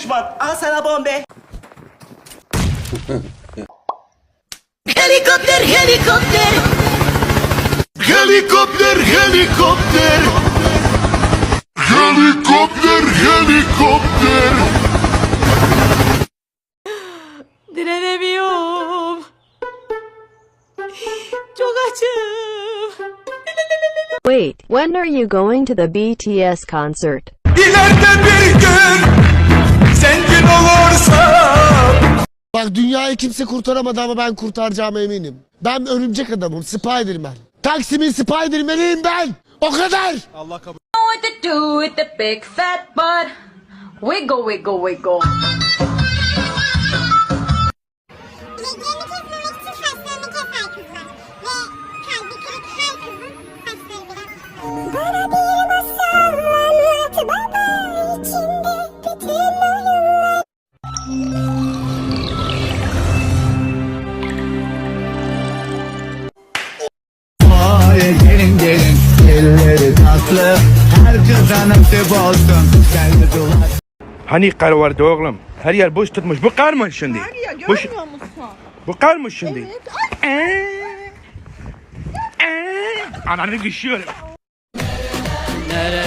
düşman. Al sana bombe. helikopter, helikopter. Helikopter, helikopter. Helikopter, helikopter. Direnemiyorum. Çok açım. Wait, when are you going to the BTS concert? İleride bir gün zengin olursam. Bak dünyayı kimse kurtaramadı ama ben kurtaracağıma eminim. Ben örümcek adamım, Spiderman. Taksim'in Spiderman'iyim ben. O kadar. what to do with the big fat butt. Wiggle, wiggle, wiggle. Hani kar vardı oğlum? Her yer boş tutmuş. Bu kar mı şimdi? Ya görmüyor Boş- musun? Bu kar mı şimdi? Ee, ee, Ananı düşüyorum. Nereye,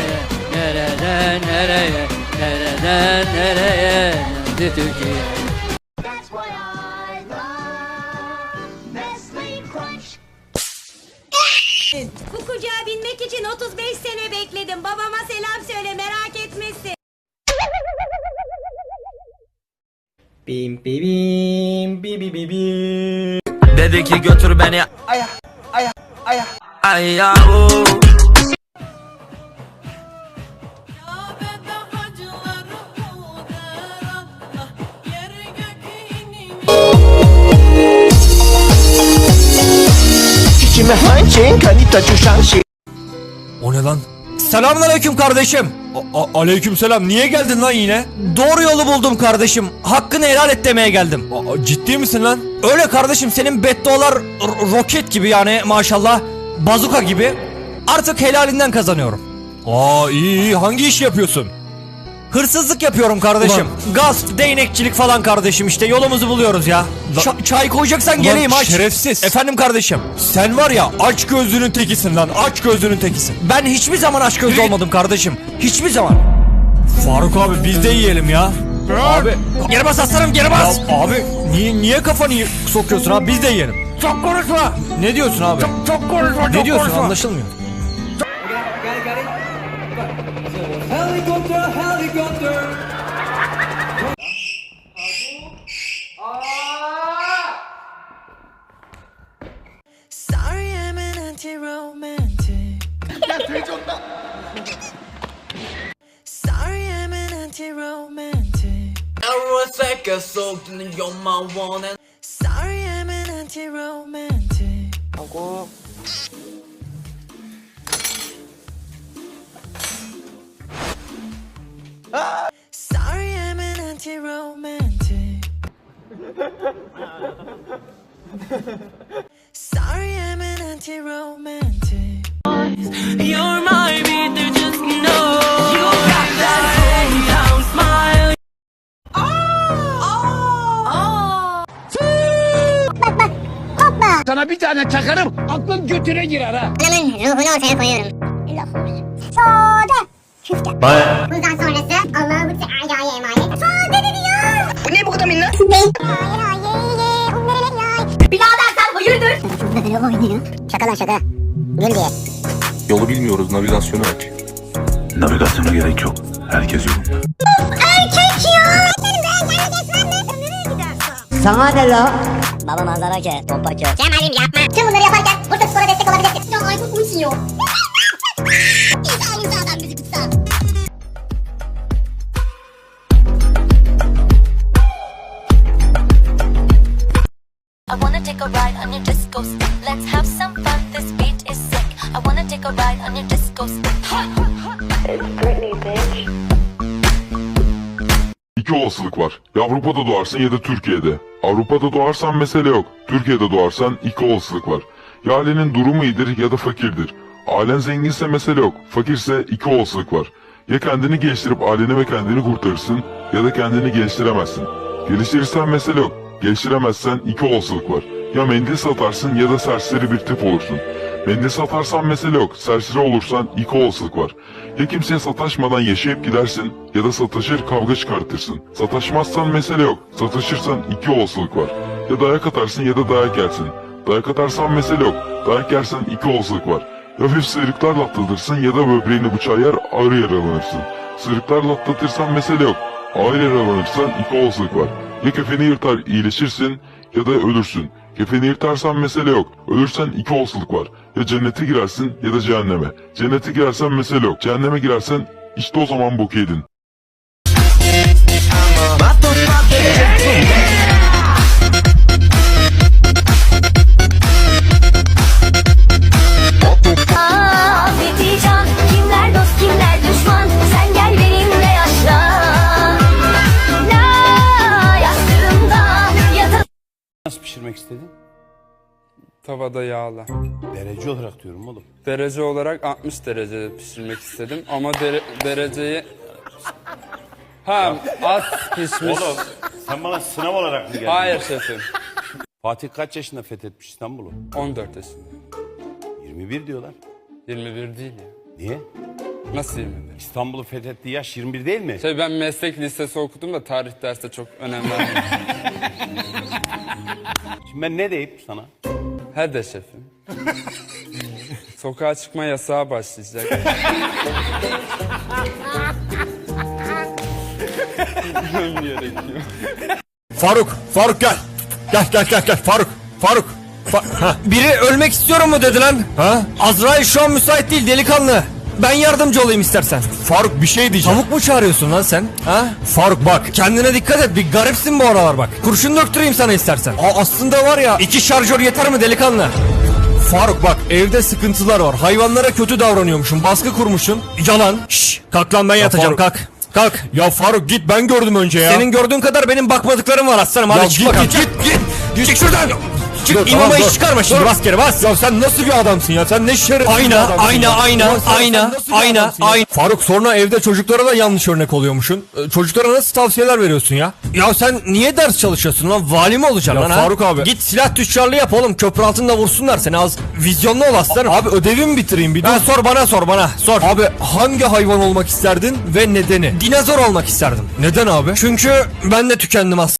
nereden nereye, nereden nereye, nerede Türkiye? Bu kucağa binmek için 35 sene bekledim. Babama selam söyle merak etmesin. Bim bim bim bim bim bim. Dedi ki götür beni aya aya aya aya o. O ne lan? Selamünaleyküm kardeşim. aleyküm selam. Niye geldin lan yine? Doğru yolu buldum kardeşim. Hakkını helal et demeye geldim. ciddi misin lan? Öyle kardeşim senin beddualar r- roket gibi yani maşallah. Bazuka gibi. Artık helalinden kazanıyorum. Aa iyi iyi. Hangi iş yapıyorsun? Hırsızlık yapıyorum kardeşim. Gasp, değnekçilik falan kardeşim işte yolumuzu buluyoruz ya. Ça- çay koyacaksan geleyim aç. şerefsiz. Efendim kardeşim. Sen var ya aç gözlünün tekisin lan aç gözlünün tekisin. Ben hiçbir zaman aç gözlü olmadım kardeşim. Hiçbir zaman. Faruk abi biz de yiyelim ya. Abi Geri bas aslanım geri ya bas. abi niye niye kafanı y- sokuyorsun abi biz de yiyelim. Çok konuşma. Ne diyorsun abi? Çok konuşma. ne diyorsun anlaşılmıyor. Helicopter, helicopter. Sorry, I'm an anti-romantic. Sorry, I'm an anti-romantic. Every second so you're my one. Sorry, I'm an anti-romantic. 하고. Sorry I'm an anti-romantic Sorry I'm an anti-romantic You're my beat, just know You got that hometown smile Bak bak hoppa. Sana bir tane çakarım. Aklın götüne girer ha. Anamın ruhunu ortaya koyuyorum. Sade. Küfte. Bundan sonrası Allah'ı bu Teala'ya emanet. Sade dedi ya. Bu ne bu kadar minnak? Hayır hayır. Onları yay. Birader sen hayırdır? Böyle oynuyor. Şaka lan şaka. Gül diye. Yolu bilmiyoruz navigasyonu aç. Navigasyona gerek yok. Herkes yolunda. Erkek ya. Sana ne la? Baba manzara ke, pompa ke. Cemal'im yapma. Tüm bunları yaparken burada spora destek olabilirsin. Ya Aykut uyuyor. a ride on your disco stick. Let's have some fun. This beat is sick. I wanna take a ride on your disco stick. İki olasılık var. Ya Avrupa'da doğarsın ya da Türkiye'de. Avrupa'da doğarsan mesele yok. Türkiye'de doğarsan iki olasılık var. Ya ailenin durumu iyidir ya da fakirdir. Ailen zenginse mesele yok. Fakirse iki olasılık var. Ya kendini geliştirip aileni ve kendini kurtarırsın ya da kendini geliştiremezsin. Geliştirirsen mesele yok. Geliştiremezsen iki olasılık var. Ya mendil satarsın ya da serseri bir tip olursun. Mendil satarsan mesele yok. Serseri olursan iki olasılık var. Ya kimseye sataşmadan yaşayıp gidersin ya da sataşır kavga çıkartırsın. Sataşmazsan mesele yok. Sataşırsan iki olasılık var. Ya dayak atarsın ya da dayak yersin. Dayak atarsan mesele yok. Dayak yersen iki olasılık var. Ya hafif sıyrıklarla atlatırsın ya da böbreğini bıçağı yer ağır yaralanırsın. Sıyrıklarla atlatırsan mesele yok. Ağır yaralanırsan iki olasılık var. Ya kefeni yırtar iyileşirsin ya da ölürsün. Kefeni yırtarsan mesele yok. Ölürsen iki olasılık var. Ya cennete girersin ya da cehenneme. Cennete girersen mesele yok. Cehenneme girersen işte o zaman bok yedin. Tavada yağla. Derece olarak diyorum oğlum. Derece olarak 60 derecede pişirmek istedim ama dere- dereceyi... Ha az pişmiş. Oğlum sen bana sınav olarak mı geldin? Hayır şefim. Fatih kaç yaşında fethetmiş İstanbul'u? 14 yaşında. 21 diyorlar. 21 değil ya. Niye? Nasıl 21? İstanbul'u fethettiği yaş 21 değil mi? Şey ben meslek lisesi okudum da tarih derste çok önem vermedim. Şimdi ben ne deyip sana? He de şefim. Sokağa çıkma yasağı başlayacak. Bilmem gerekiyor. Faruk, Faruk gel. Gel gel gel gel Faruk, Faruk. Fa- Ha, Biri ölmek istiyorum mu dedi lan? Ha? Azrail şu an müsait değil delikanlı. Ben yardımcı olayım istersen. Faruk bir şey diyeceğim. Tavuk mu çağırıyorsun lan sen? Ha? Faruk bak kendine dikkat et bir garipsin bu aralar bak. Kurşun döktüreyim sana istersen. Aa, aslında var ya iki şarjör yeter mi delikanlı? Faruk bak evde sıkıntılar var. Hayvanlara kötü davranıyormuşum. Baskı kurmuşsun. Yalan. Şş, kalk lan ben yatacağım kalk. Kalk. Ya Faruk git ben gördüm önce ya. Senin gördüğün kadar benim bakmadıklarım var aslanım. Hadi çık bakalım. Git git git. Çık şuradan. Çık imama iş çıkarma şimdi bas kere bas. Ya sen nasıl bir adamsın ya? Sen ne şerefsiz Ayna, ayna, ayna, ayna, ayna, ayna. Faruk sonra evde çocuklara da yanlış örnek oluyormuşsun. Ee, Çocuklara nasıl tavsiyeler veriyorsun ya? Ya sen niye ders çalışıyorsun lan? Vali mi olacaksın lan ha? Faruk abi. Git silah tüccarlığı yap oğlum. Köprü altında vursunlar seni az. Vizyonlu ol aslanım. Abi ödevimi bitireyim bir dur. sor bana sor bana. Sor. Abi hangi hayvan olmak isterdin ve nedeni? Dinozor olmak isterdim. Neden abi? Çünkü ben de tükendim aslında.